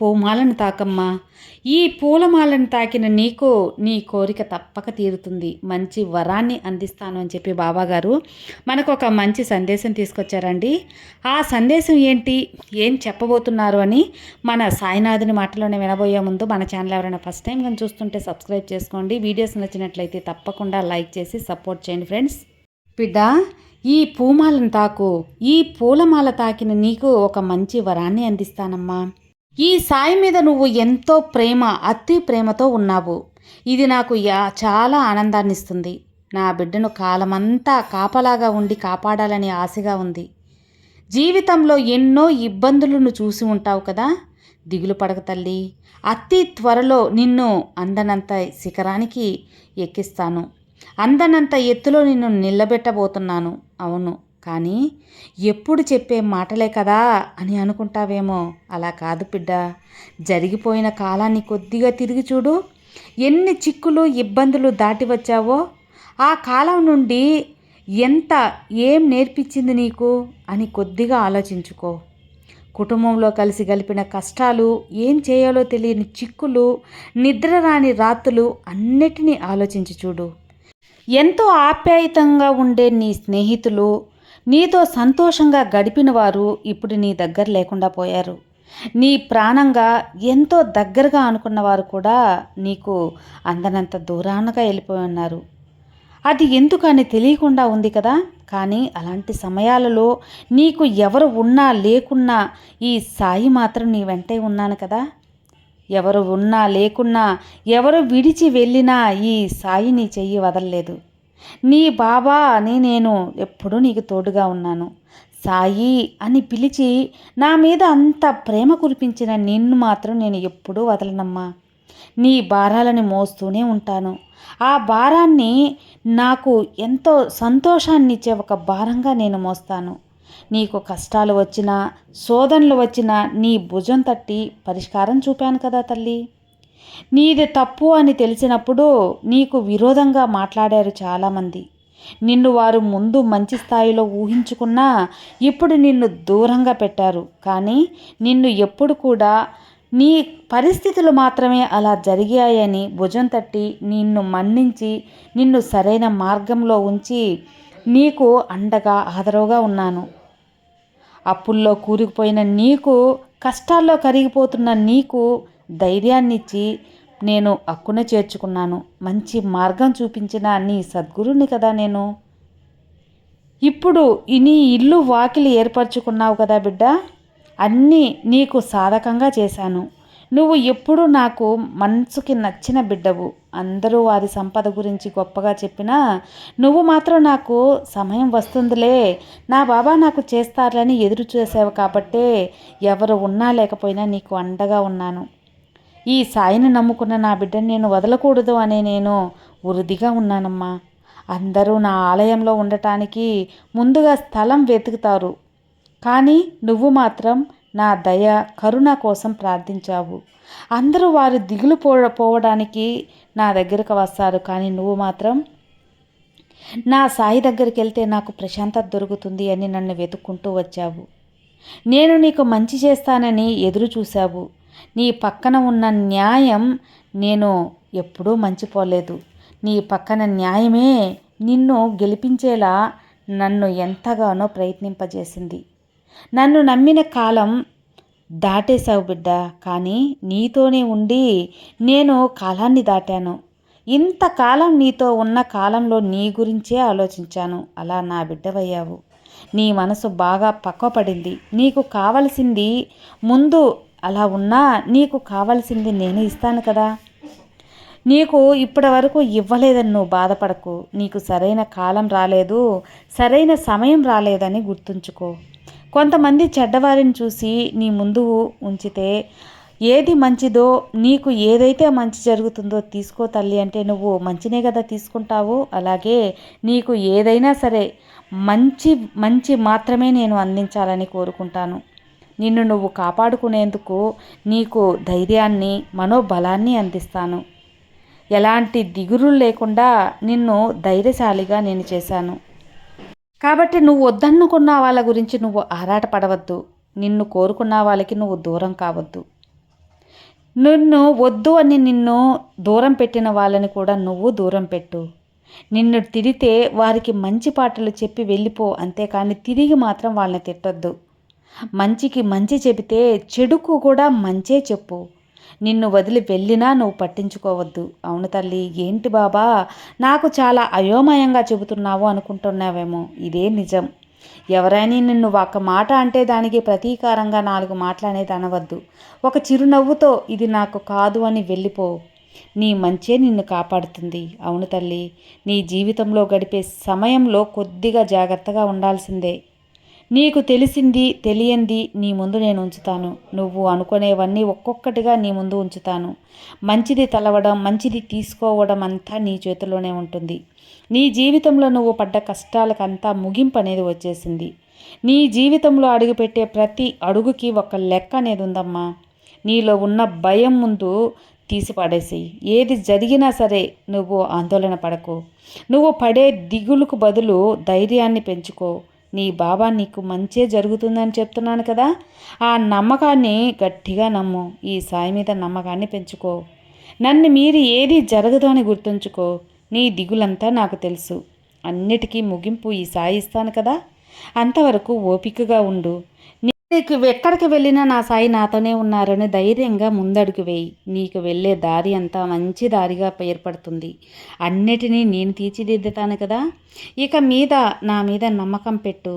పూమాలను తాకమ్మా. ఈ పూలమాలను తాకిన నీకు నీ కోరిక తప్పక తీరుతుంది. మంచి వరాన్ని అందిస్తాను అని చెప్పి బాబాగారు మనకు ఒక మంచి సందేశం తీసుకొచ్చారండి. ఆ సందేశం ఏంటి? ఏం చెప్పబోతున్నారు అని మన సాయినాథుని మాటలోనే వినబోయే ముందు మన ఛానల్ ఎవరైనా ఫస్ట్ టైం కానీ చూస్తుంటే సబ్స్క్రైబ్ చేసుకోండి. వీడియోస్ నచ్చినట్లయితే తప్పకుండా లైక్ చేసి సపోర్ట్ చేయండి ఫ్రెండ్స్. బిడ్డ ఈ పూమాలను తాకు. ఈ పూలమాల తాకిన నీకు ఒక మంచి వరాన్ని అందిస్తానమ్మా. ఈ సాయి మీద నువ్వు ఎంతో ప్రేమ అతి ప్రేమతో ఉన్నావు. ఇది నాకు యా చాలా ఆనందాన్ని ఇస్తుంది నా బిడ్డను కాలమంతా కాపలాగా ఉండి కాపాడాలని ఆశగా ఉంది. జీవితంలో ఎన్నో ఇబ్బందులను చూసి ఉంటావు కదా? దిగులు పడక తల్లి. అతి త్వరలో నిన్ను అందనంత శిఖరానికి ఎక్కిస్తాను. అందనంత ఎత్తులో నిన్ను నిలబెట్టబోతున్నాను. అవును. కానీ ఎప్పుడు చెప్పే మాటలే కదా అని అనుకుంటావేమో. అలా కాదు బిడ్డ. జరిగిపోయిన కాలాన్ని కొద్దిగా తిరిగి చూడు. ఎన్ని చిక్కులు ఇబ్బందులు దాటి వచ్చావో ఆ కాలం నుండి ఎంత ఏం నేర్పించింది నీకు అని కొద్దిగా ఆలోచించుకో. కుటుంబంలో కలిసి గలిపిన కష్టాలు ఏం చేయాలో తెలియని చిక్కులు నిద్ర రాని రాత్రులు అన్నిటినీ ఆలోచించి చూడు. ఎంతో ఆప్యాయతంగా ఉండే నీ స్నేహితులు నీతో సంతోషంగా గడిపిన వారు ఇప్పుడు నీ దగ్గర లేకుండా పోయారు. నీ ప్రాణంగా ఎంతో దగ్గరగా అనుకున్న వారు కూడా నీకు అందనంత దూరానగా వెళ్ళిపోయి ఉన్నారు. అది ఎందుకని తెలియకుండా ఉంది కదా? కానీ అలాంటి సమయాలలో నీకు ఎవరు ఉన్నా లేకున్నా ఈ సాయి మాత్రం నీ వెంటే ఉన్నాను కదా? ఎవరు ఉన్నా లేకున్నా ఎవరు విడిచి వెళ్ళినా ఈ సాయి నీ చెయ్యి వదలలేదు. నీ బాబా అని నేను ఎప్పుడూ నీకు తోడుగా ఉన్నాను. సాయి అని పిలిచి నా మీద అంత ప్రేమ కురిపించిన నిన్ను మాత్రం నేను ఎప్పుడూ వదలనమ్మా. నీ భారాలని మోస్తూనే ఉంటాను. ఆ భారాన్ని నాకు ఎంతో సంతోషాన్ని ఇచ్చే ఒక భారంగా నేను మోస్తాను. నీకు కష్టాలు వచ్చినా శోధనలు వచ్చినా నీ భుజం తట్టి పరిష్కారం చూపాను కదా తల్లి. నీది తప్పు అని తెలిసినప్పుడు నీకు విరోధంగా మాట్లాడారు చాలామంది. నిన్ను వారు ముందు మంచి స్థాయిలో ఊహించుకున్నా ఇప్పుడు నిన్ను దూరంగా పెట్టారు. కానీ నిన్ను ఎప్పుడు కూడా నీ పరిస్థితులు మాత్రమే అలా జరిగాయని భుజం తట్టి నిన్ను మన్నించి నిన్ను సరైన మార్గంలో ఉంచి నీకు అండగా ఆదరవుగా ఉన్నాను. అప్పుల్లో కూరుకుపోయిన నీకు కష్టాల్లో కరిగిపోతున్న నీకు ధైర్యాన్నిచ్చి నేను అక్కున చేర్చుకున్నాను. మంచి మార్గం చూపించిన నీ సద్గురుని కదా నేను. ఇప్పుడు నీ ఇల్లు వాకిలి ఏర్పరచుకున్నావు కదా బిడ్డ? అన్నీ నీకు సాధకంగా చేశాను. నువ్వు ఎప్పుడు నాకు మనసుకి నచ్చిన బిడ్డవు. అందరూ వారి సంపద గురించి గొప్పగా చెప్పినా నువ్వు మాత్రం నాకు సమయం వస్తుందిలే. నా బాబా నాకు చేస్తారని ఎదురు చూసావు కాబట్టే ఎవరు ఉన్నా లేకపోయినా నీకు అండగా ఉన్నాను. ఈ సాయిని నమ్ముకున్న నా బిడ్డని నేను వదలకూడదు అనే నేను వృద్ధిగా ఉన్నానమ్మా. అందరూ నా ఆలయంలో ఉండటానికి ముందుగా స్థలం వెతుకుతారు. కానీ నువ్వు మాత్రం నా దయ కరుణ కోసం ప్రార్థించావు. అందరూ వారు దిగులు పో పోవడానికి నా దగ్గరకు వస్తారు. కానీ నువ్వు మాత్రం నా సాయి దగ్గరికి వెళ్తే నాకు ప్రశాంతత దొరుకుతుంది అని నన్ను వెతుక్కుంటూ వచ్చావు. నేను నీకు మంచి చేస్తానని ఎదురు చూశావు. నీ పక్కన ఉన్న న్యాయం నేను ఎప్పుడూ మంచిపోలేదు. నీ పక్కన న్యాయమే నిన్ను గెలిపించేలా నన్ను ఎంతగానో ప్రయత్నింపజేసింది. నన్ను నమ్మిన కాలం దాటేశావు బిడ్డ కానీ నీతోనే ఉండి నేను కాలాన్ని దాటాను. ఇంతకాలం నీతో ఉన్న కాలంలో నీ గురించే ఆలోచించాను. అలా నా బిడ్డవయ్యావు. నీ మనసు బాగా పక్కపడింది నీకు కావలసింది ముందు అలా ఉన్నా నీకు కావలసింది నేను ఇస్తాను కదా. నీకు ఇప్పటి వరకు ఇవ్వలేదని నువ్వు బాధపడకు. నీకు సరైన కాలం రాలేదు. సరైన సమయం రాలేదని గుర్తుంచుకో. కొంతమంది చెడ్డవారిని చూసి నీ ముందు ఉంచితే ఏది మంచిదో నీకు ఏదైతే మంచి జరుగుతుందో తీసుకో తల్లి అంటే నువ్వు మంచినే కదా తీసుకుంటావు. అలాగే నీకు ఏదైనా సరే మంచి మంచి మాత్రమే నేను అందించాలని కోరుకుంటాను. నిన్ను నువ్వు కాపాడుకునేందుకు నీకు ధైర్యాన్ని మనోబలాన్ని అందిస్తాను. ఎలాంటి దిగురులు లేకుండా నిన్ను ధైర్యశాలిగా నేను చేశాను. కాబట్టి నువ్వు వద్దనుకున్న వాళ్ళ గురించి నువ్వు ఆరాటపడవద్దు. నిన్ను కోరుకున్న వాళ్ళకి నువ్వు దూరం కావద్దు. నిన్ను వద్దు అని నిన్ను దూరం పెట్టిన వాళ్ళని కూడా నువ్వు దూరం పెట్టు. నిన్ను తిడితే వారికి మంచి పాటలు చెప్పి వెళ్ళిపో అంతేకాని తిరిగి మాత్రం వాళ్ళని తిట్టొద్దు. మంచికి మంచి చెబితే చెడుకు కూడా మంచే చెప్పు. నిన్ను వదిలి వెళ్ళినా నువ్వు పట్టించుకోవద్దు. అవును తల్లి ఏంటి బాబా? నాకు చాలా అయోమయంగా చెబుతున్నావు అనుకుంటున్నావేమో. ఇదే నిజం. ఎవరైనా నిన్ను ఒక మాట అంటే దానికి ప్రతీకారంగా నాలుగు మాటలు అనేది అనవద్దు. ఒక చిరునవ్వుతో ఇది నాకు కాదు అని వెళ్ళిపో. నీ మంచే నిన్ను కాపాడుతుంది. అవును తల్లి నీ జీవితంలో గడిపే సమయంలో కొద్దిగా జాగ్రత్తగా ఉండాల్సిందే. నీకు తెలిసింది తెలియంది నీ ముందు నేను ఉంచుతాను. నువ్వు అనుకునేవన్నీ ఒక్కొక్కటిగా నీ ముందు ఉంచుతాను. మంచిది తలవడం మంచిది తీసుకోవడం అంతా నీ చేతిలోనే ఉంటుంది. నీ జీవితంలో నువ్వు పడ్డ కష్టాలకంతా ముగింపు అనేది వచ్చేసింది. నీ జీవితంలో అడుగుపెట్టే ప్రతి అడుగుకి ఒక లెక్క అనేది ఉందమ్మా. నీలో ఉన్న భయం ముందు తీసిపడేసి ఏది జరిగినా సరే నువ్వు ఆందోళన పడకు. నువ్వు పడే దిగులుకు బదులు ధైర్యాన్ని పెంచుకో. నీ బాబా నీకు మంచే జరుగుతుందని చెప్తున్నాను కదా ఆ నమ్మకాన్ని గట్టిగా నమ్ము. ఈ సాయి మీద నమ్మకాన్ని పెంచుకో. నన్ను మీరు ఏది జరగదు అని గుర్తుంచుకో. నీ దిగులంతా నాకు తెలుసు. అన్నిటికీ ముగింపు ఈ సాయి ఇస్తాను కదా. అంతవరకు ఓపికగా ఉండు. నీకు ఎక్కడికి వెళ్ళినా నా సాయి నాతోనే ఉన్నారని ధైర్యంగా ముందడుగు వేయి. నీకు వెళ్ళే దారి అంతా మంచి దారిగా ఏర్పడుతుంది. అన్నిటినీ నేను తీర్చిదిద్దుతాను కదా. ఇక మీద నా మీద నమ్మకం పెట్టు.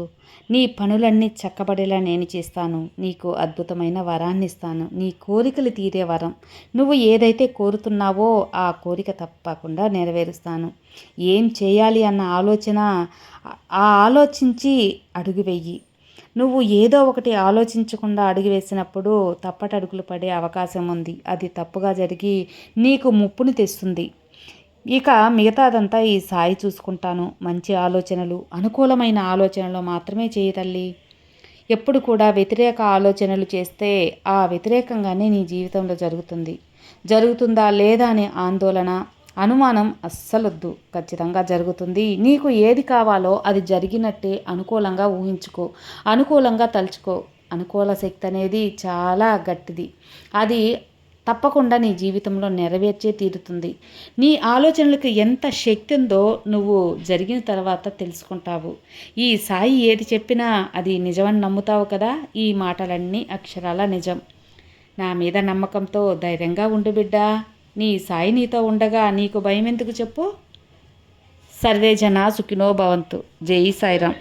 నీ పనులన్నీ చక్కబడేలా నేను చేస్తాను. నీకు అద్భుతమైన వరాన్ని ఇస్తాను. నీ కోరికలు తీరే వరం. నువ్వు ఏదైతే కోరుతున్నావో ఆ కోరిక తప్పకుండా నెరవేరుస్తాను. ఏం చేయాలి అన్న ఆలోచన ఆ ఆలోచించి అడుగు వెయ్యి నువ్వు ఏదో ఒకటి ఆలోచించకుండా అడుగు వేసినప్పుడు తప్పటడుగులు పడే అవకాశం ఉంది. అది తప్పుగా జరిగి నీకు ముప్పుని తెస్తుంది. ఇక మిగతాదంతా ఈ సాయి చూసుకుంటాను. మంచి ఆలోచనలు అనుకూలమైన ఆలోచనలు మాత్రమే చేయి తల్లి. ఎప్పుడు కూడా వ్యతిరేక ఆలోచనలు చేస్తే ఆ వ్యతిరేకంగానే నీ జీవితంలో జరుగుతుంది. జరుగుతుందా లేదా అనే ఆందోళన అనుమానం అస్సలొద్దు. ఖచ్చితంగా జరుగుతుంది. నీకు ఏది కావాలో అది జరిగినట్టే అనుకూలంగా ఊహించుకో. అనుకూలంగా తలుచుకో. అనుకూల శక్తి అనేది చాలా గట్టిది. అది తప్పకుండా నీ జీవితంలో నెరవేర్చే తీరుతుంది. నీ ఆలోచనలకు ఎంత శక్తి ఉందో నువ్వు జరిగిన తర్వాత తెలుసుకుంటావు. ఈ సాయి ఏది చెప్పినా అది నిజమని నమ్ముతావు కదా? ఈ మాటలన్నీ అక్షరాల నిజం. నా మీద నమ్మకంతో ధైర్యంగా ఉండు బిడ్డా. నీ సాయి నీతో ఉండగా నీకు భయం ఎందుకు చెప్పు? సర్వే జన సుఖినో భవంతు. జై సాయిరామ్.